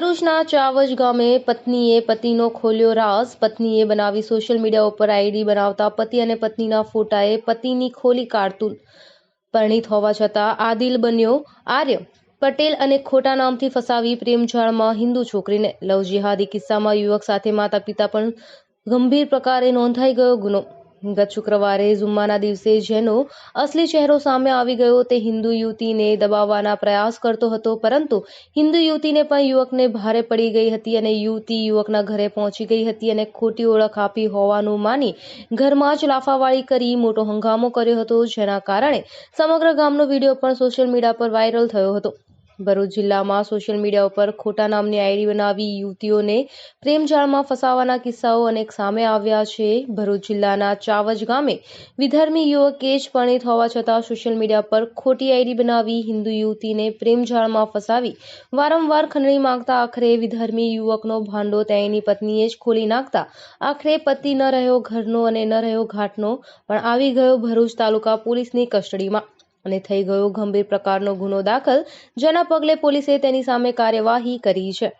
ભરૂચના ચાવજ ગામે પત્નીએ પતિનો ખોલ્યો રાસ પત્નીએ બનાવી સોશિયલ મીડિયા ઉપર આઈડી બનાવતા પતિ અને પત્નીના ફોટાએ પતિની ખોલી કાર્ટૂન પરિણીત હોવા છતાં આદિલ બન્યો આર્ય. પટેલ અને ખોટા નામથી ફસાવી પ્રેમજાળમાં હિન્દુ છોકરીને લવ જિહાદી કિસ્સામાં યુવક સાથે માતા પિતા પણ ગંભીર પ્રકારે નોંધાઈ ગયો ગુનો. ગત શુક્રવારે જુમ્માના દિવસે જેનો અસલી ચહેરો સામે આવી ગયો તે હિન્દુ યુવતીને દબાવવાના પ્રયાસ કરતો હતો, પરંતુ હિન્દુ યુવતીને પણ યુવકને ભારે પડી ગઈ હતી અને યુવતી યુવકના ઘરે પહોંચી ગઈ હતી અને ખોટી ઓળખ આપી હોવાનું માની ઘરમાં જ લાફાવાળી કરી મોટો હંગામો કર્યો હતો, જેના કારણે સમગ્ર ગામનો વીડિયો પણ સોશિયલ મીડિયા પર વાયરલ થયો હતો. ભરૂચ જિલ્લામાં સોશિયલ મીડિયા ઉપર ખોટા નામની આઈડી બનાવી યુવતીઓને પ્રેમજાળમાં ફસાવાના કિસ્સાઓ અનેક સામે આવ્યા છે. ભરૂચ જિલ્લાના ચાવજ ગામે વિધર્મી યુવકે જ પરણિત હોવા છતાં સોશિયલ મીડિયા પર ખોટી આઈડી બનાવી હિન્દુ યુવતીને પ્રેમજાળમાં ફસાવી વારંવાર ખંડણી માંગતા આખરે વિધર્મી યુવકનો ભાંડો તેની પત્નીએ જ ખોલી નાખતા આખરે પતિ ન રહ્યો ઘરનો અને ન રહ્યો ઘાટનો પણ આવી ગયો ભરૂચ તાલુકા પોલીસની કસ્ટડીમાં. અને થઈ ગયો ગંભીર પ્રકારનો ગુનો દાખલ, જેના પગલે પોલીસે તેની સામે કાર્યવાહી કરી છે.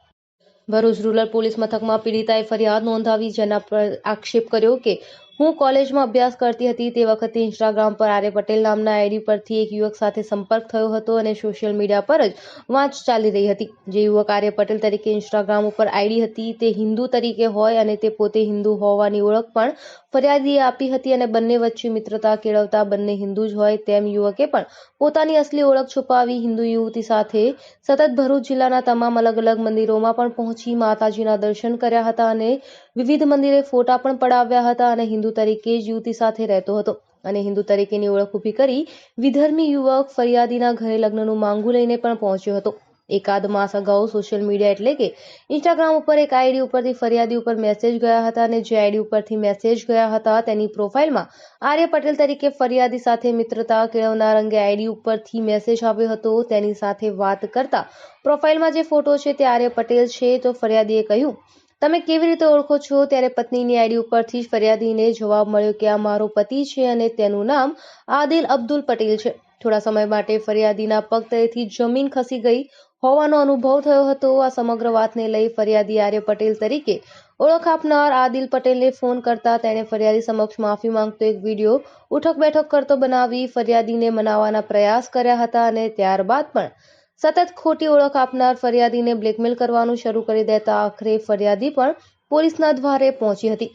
ભરૂચ રૂરલ પોલીસ મથકમાં પીડિતાએ ફરિયાદ નોંધાવી, જેના પર આક્ષેપ કર્યો કે હું કોલેજમાં અભ્યાસ કરતી હતી તે વખતે ઇન્સ્ટાગ્રામ પર આર્ય પટેલ નામના આઈડી પરથી એક યુવક સાથે સંપર્ક થયો હતો અને સોશિયલ મીડિયા પર જ વાંચ ચાલી રહી હતી. જે યુવક આર્ય પટેલ તરીકે ઇન્સ્ટાગ્રામ ઉપર આઈડી હતી, તે હિન્દુ તરીકે હોય અને તે પોતે હિન્દુ હોવાની ઓળખ પણ ફરિયાદી આપી હતી અને બંને વચ્ચે મિત્રતા કેળવતા બંને હિન્દુ જ હોય તેમ યુવકે પણ પોતાની અસલી ઓળખ છુપાવી હિન્દુ યુવતી સાથે સતત ભરૂચ જિલ્લાના તમામ અલગ અલગ મંદિરોમાં પણ પહોંચી માતાજીના દર્શન કર્યા હતા અને વિવિધ મંદિરે ફોટા પણ પડાવ્યા હતા અને હિન્દુ તરીકે જ યુવતી સાથે રહેતો હતો અને હિન્દુ તરીકેની ઓળખ ઊભી કરી વિધર્મી યુવક ફરિયાદીના ઘરે લગ્નનું માંગુ લઈને પણ પહોંચ્યો હતો. એકાદ માસ અગાઉ સોશિયલ મીડિયા એટલે કે ઇન્સ્ટાગ્રામ ઉપર એક આઈડી ઉપરથી ફરિયાદી ઉપર મેસેજ ગયા હતા અને જે આઈડી ઉપરથી મેસેજ ગયા હતા તેની પ્રોફાઇલમાં આર્ય પટેલ તરીકે ફરિયાદી સાથે મિત્રતા કેળવનાર અંગે આઈડી ઉપરથી મેસેજ આવ્યો હતો. તેની સાથે વાત કરતા પ્રોફાઇલમાં જે ફોટો છે તે આર્ય પટેલ છે તો ફરિયાદીએ કહ્યું તમે કેવી રીતે ઓળખો છો? ત્યારે પત્નીની આઈડી ઉપરથી ફરિયાદીને જવાબ મળ્યો કે આ મારો પતિ છે અને તેનું નામ આદિલ અબ્દુલ પટેલ છે. થોડા સમય માટે ફરિયાદીના પગ તળેથી જમીન ખસી ગઈ હોવાનો અનુભવ થયો હતો. આ સમગ્ર વાતને લઈ ફરિયાદી આર્ય પટેલ તરીકે ઓળખ આપનાર આદિલ પટેલને ફોન કરતા તેણે ફરિયાદી સમક્ષ માફી માંગતો એક વીડિયો ઉઠક બેઠક કરતો બનાવી ફરિયાદીને મનાવવાના પ્રયાસ કર્યા હતા અને ત્યારબાદ પણ સતત ખોટી ઓળખ આપનાર ફરિયાદીને બ્લેકમેલ કરવાનું શરૂ કરી દેતા આખરે ફરિયાદી પણ પોલીસના દ્વારે પહોંચી હતી.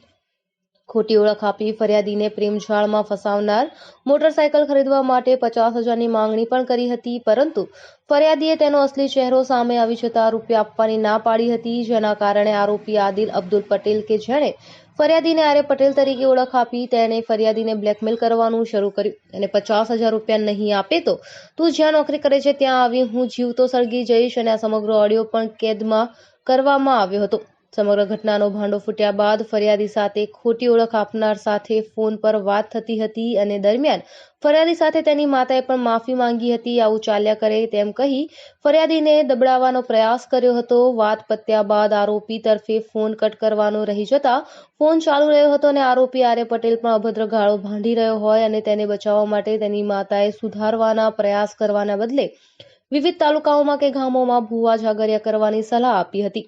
ખોટી ઓળખ આપી ફરિયાદીને પ્રેમજાળમાં ફસાવનાર મોટરસાયકલ ખરીદવા માટે પચાસ હજારની માંગણી પણ કરી હતી, પરંતુ ફરિયાદીએ તેનો અસલી ચહેરો સામે આવી જતા રૂપિયા આપવાની ના પાડી હતી, જેના કારણે આરોપી આદિલ અબ્દુલ પટેલ કે જેણે ફરિયાદીને આર્ય પટેલ તરીકે ઓળખ આપી, તેણે ફરિયાદીને બ્લેકમેલ કરવાનું શરૂ કર્યું. અને પચાસ હજાર રૂપિયા નહીં આપે તો તું જ્યાં નોકરી કરે છે ત્યાં આવી, હું જીવતો સળગી જઈશ અને આ સમગ્ર ઓડિયો પણ કેદમાં કરવામાં આવ્યો હતો. સમગ્ર ઘટનાનો ભાંડો ફૂટ્યા બાદ ફરિયાદી સાથે ખોટી ઓળખ આપનાર સાથે ફોન પર વાત થતી હતી અને દરમિયાન ફરિયાદી સાથે તેની માતાએ પણ માફી માંગી હતી, આવું ચાલ્યા કરે તેમ કહી ફરિયાદીને દબડાવવાનો પ્રયાસ કર્યો હતો. વાત પત્યા બાદ આરોપી તરફે ફોન કટ કરવાનો રહી જતા ફોન ચાલુ રહ્યો હતો અને આરોપી આર્ય પટેલ પણ અભદ્ર ગાળો ભાંડી રહ્યો હોય અને તેને બચાવવા માટે તેની માતાએ સુધારવાના પ્રયાસ કરવાના બદલે વિવિધ તાલુકાઓમાં કે ગામોમાં ભૂવા જાગરિયા કરવાની સલાહ આપી હતી.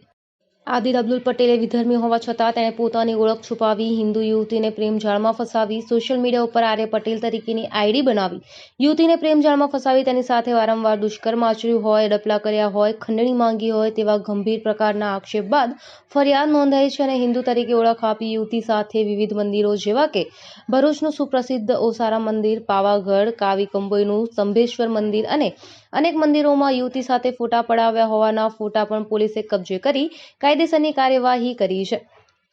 આદિલ અબ્દુલ પટેલે વિધર્મી હોવા છતાં તેણે પોતાની ઓળખ છુપાવી, હિન્દુ યુવતીને પ્રેમજાળમાં ફસાવી, સોશિયલ મીડિયા ઉપર આર્ય પટેલ તરીકેની આઈડી બનાવી. યુવતીને પ્રેમજાળમાં ફસાવી તેની સાથે વારંવાર દુષ્કર્મ આચર્યું હોય ડપલા કર્યા હોય, ખંડણી માંગી હોય તેવા ગંભીર પ્રકારના આક્ષેપ બાદ ફરિયાદ નોંધાઈ છે અને હિન્દુ તરીકે ઓળખ આપી યુવતી સાથે વિવિધ મંદિરો જેવા કે ભરૂચનું સુપ્રસિદ્ધ ઓસારા મંદિર, પાવાગઢ, કાવી કંબોઈનું સંભેશ્વર મંદિર અને અનેક મંદિરોમાં યુવતી સાથે ફોટા પડાવ્યા હોવાના ફોટા પણ પોલીસે કબજે કરી કાયદેસરની કાર્યવાહી કરી છે.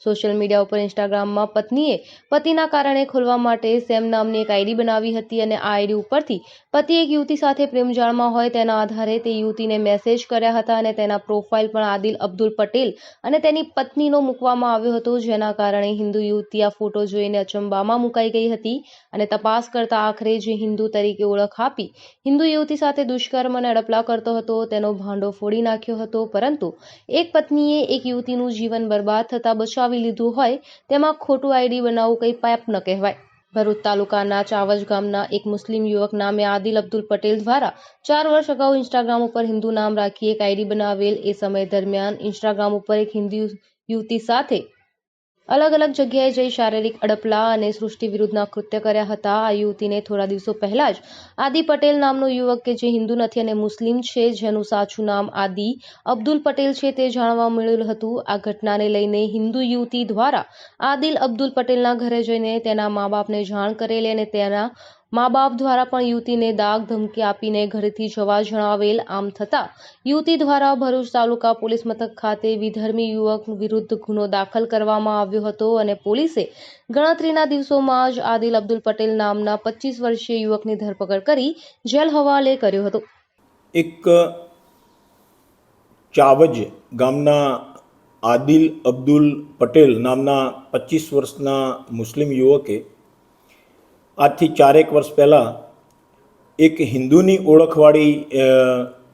સોશિયલ મીડિયા ઉપર ઇન્સ્ટાગ્રામમાં પત્નીએ પતિના કારણે ખોલવા માટે સેમ નામની એક આઈડી બનાવી હતી અને આ આઈડી ઉપરથી પતિ એક યુવતી સાથે પ્રેમજાળમાં હોય તેના આધારે તે યુવતીને મેસેજ કર્યા હતા અને તેના પ્રોફાઇલ પણ આદિલ અબ્દુલ પટેલ અને તેની પત્નીનો મૂકવામાં આવ્યો હતો, જેના કારણે હિન્દુ યુવતી આ ફોટો જોઈને અચંબામાં મુકાઈ ગઈ હતી અને તપાસ કરતા આખરે જે હિન્દુ તરીકે ઓળખ આપી, હિન્દુ યુવતી સાથે દુષ્કર્મ અને અડપલા કરતો હતો, તેનો ભાંડો ફોડી નાખ્યો હતો, પરંતુ એક પત્નીએ એક યુવતીનું જીવન બરબાદ થતાં બચાવી લીધું હોય, તેમાં ખોટું આઈડી બનાવવું કંઈ પાપ ન કહેવાય. ભરૂચ તાલુકાના ચાવજ ગામના એક મુસ્લિમ યુવક નામે આદિલ અબ્દુલ પટેલ દ્વારા ચાર વર્ષ અગાઉ ઇન્સ્ટાગ્રામ ઉપર હિન્દુ નામ રાખી એક આઈડી બનાવેલ એ સમય દરમિયાન ઇન્સ્ટાગ્રામ ઉપર એક હિન્દુ યુવતી સાથે અલગ અલગ જગ્યાએ જઈ શારીરિક અડપલા અને સૃષ્ટિ વિરુદ્ધના કૃત્ય કર્યા હતા. આ યુવતીને થોડા દિવસો પહેલા જ આદિ પટેલ નામનો યુવક કે જે હિન્દુ નથી અને મુસ્લિમ છે, જેનું સાચું નામ આદિ અબ્દુલ પટેલ છે તે જાણવા મળ્યું હતું. આ ઘટનાને લઈને હિન્દુ યુવતી દ્વારા આદિલ અબ્દુલ પટેલના ઘરે જઈને તેના મા બાપને જાણ કરેલી અને તેના મા બાપ દ્વારા પણ યુવતીને દાગ ધમકી આપીને ઘરેથી જવા જણાવેલ આમ થતાં યુવતી દ્વારા ભરૂચ તાલુકા પોલીસ મથક ખાતે વિધર્મી યુવક વિરુદ્ધ ગુનો દાખલ કરવામાં આવ્યો હતો અને પોલીસે ગણતરીના દિવસોમાં જ આદિલ અબ્દુલ પટેલ નામના પચીસ વર્ષીય યુવકની ધરપકડ કરી જેલ હવાલે કર્યો હતો. એક ચાવજ ગામના આદિલ અબ્દુલ પટેલ નામના પચીસ વર્ષના મુસ્લિમ યુવકે આજથી ચારેક વર્ષ પહેલાં એક હિન્દુની ઓળખવાળી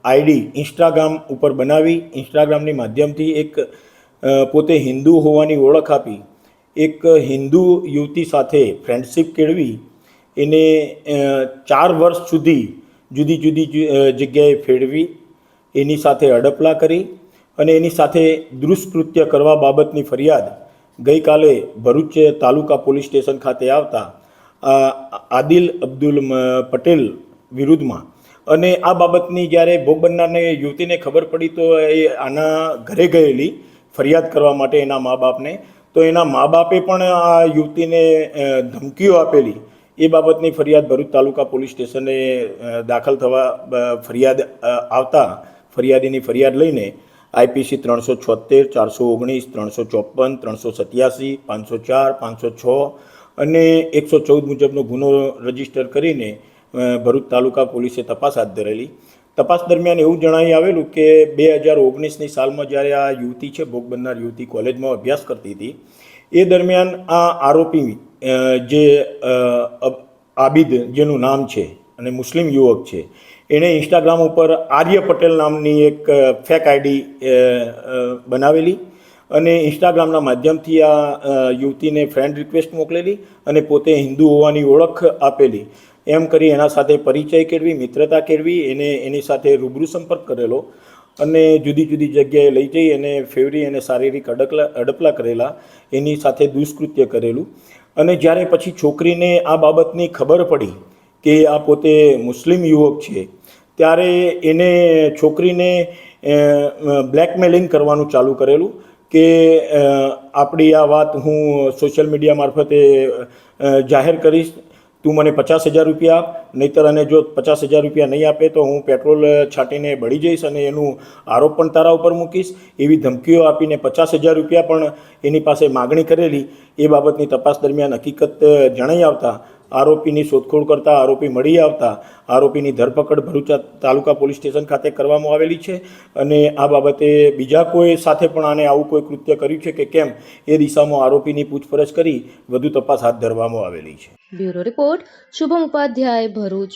આઈડી ઇન્સ્ટાગ્રામ ઉપર બનાવી, ઇન્સ્ટાગ્રામની માધ્યમથી એક પોતે હિન્દુ હોવાની ઓળખ આપી, એક હિન્દુ યુવતી સાથે ફ્રેન્ડશિપ કેળવી, એને ચાર વર્ષ સુધી જુદી જુદી જગ્યાએ ફેરવી, એની સાથે અડપલા કરી અને એની સાથે દુષ્કૃત્ય કરવા બાબતની ફરિયાદ ગઈકાલે ભરૂચ તાલુકા પોલીસ સ્ટેશન ખાતે આવતા આદિલ અબ્દુલ પટેલ વિરુદ્ધમાં. અને આ બાબતની જ્યારે ભોગ બનનારને યુવતીને ખબર પડી તો એ આના ઘરે ગયેલી ફરિયાદ કરવા માટે એના મા બાપને તો એના મા બાપે પણ આ યુવતીને ધમકીઓ આપેલી. એ બાબતની ફરિયાદ ભરૂચ તાલુકા પોલીસ સ્ટેશને દાખલ થવા ફરિયાદ આવતા ફરિયાદીની ફરિયાદ લઈને આઈપીસી ત્રણસો છોતેર ચારસો ઓગણીસ, ત્રણસો ચોપન, ત્રણસો સત્યાસી, પાંચસો ચાર, પાંચસો છ અને એકસો ચૌદ મુજબનો ગુનો રજિસ્ટર કરીને ભરૂચ તાલુકા પોલીસે તપાસ હાથ ધરેલી. તપાસ દરમિયાન એવું જણાવી આવેલું કે બે હજાર ઓગણીસની સાલમાં જ્યારે આ યુવતી છે, ભોગ બનનાર યુવતી કોલેજમાં અભ્યાસ કરતી હતી, એ દરમિયાન આ આરોપી જે આબિદ જેનું નામ છે અને મુસ્લિમ યુવક છે, એણે ઇન્સ્ટાગ્રામ ઉપર આર્ય પટેલ નામની એક ફેક આઈડી બનાવેલી. અને ઇન્સ્ટાગ્રામના માધ્યમથી આ યુવતીને ફ્રેન્ડ રિક્વેસ્ટ મોકલેલી અને પોતે હિન્દુ હોવાની ઓળખ આપેલી. એમ કરી એના સાથે પરિચય કેળવી, મિત્રતા કેળવી, એને એની સાથે રૂબરૂ સંપર્ક કરેલો અને જુદી જુદી જગ્યાએ લઈ જઈ એને ફેવરી અને શારીરિક અડકલા, અડપલા કરેલા, એની સાથે દુષ્કૃત્ય કરેલું. અને જ્યારે પછી છોકરીને આ બાબતની ખબર પડી કે આ પોતે મુસ્લિમ યુવક છે, ત્યારે એને છોકરીને બ્લેકમેલિંગ કરવાનું ચાલુ કરેલું કે આપણી આ વાત હું સોશિયલ મીડિયા મારફતે જાહેર કરીશ. તું મને પચાસ હજાર રૂપિયા આપ, નહીંતર અને જો પચાસ હજાર રૂપિયા નહીં આપે તો હું પેટ્રોલ છાંટીને બળી જઈશ અને એનું આરોપ પણ તારા ઉપર મૂકીશ. એવી ધમકીઓ આપીને પચાસ હજાર રૂપિયા પણ એની પાસે માગણી કરેલી, એ બાબતની તપાસ દરમિયાન હકીકત જણાઈ આવતા આરોપીની શોધખોળ કરતા આરોપી મળી આવતા આરોપીની ધરપકડ ભરૂચ તાલુકા પોલીસ સ્ટેશન ખાતે કરવામાં આવેલી છે અને આ બાબતે બીજા કોઈ સાથે પણ આને આવું કોઈ કૃત્ય કર્યું છે કે કેમ એ દિશામાં આરોપીની પૂછપરછ કરી વધુ તપાસ હાથ ધરવામાં આવેલી છે. Bureau report Shubham Upadhyay Bharuch.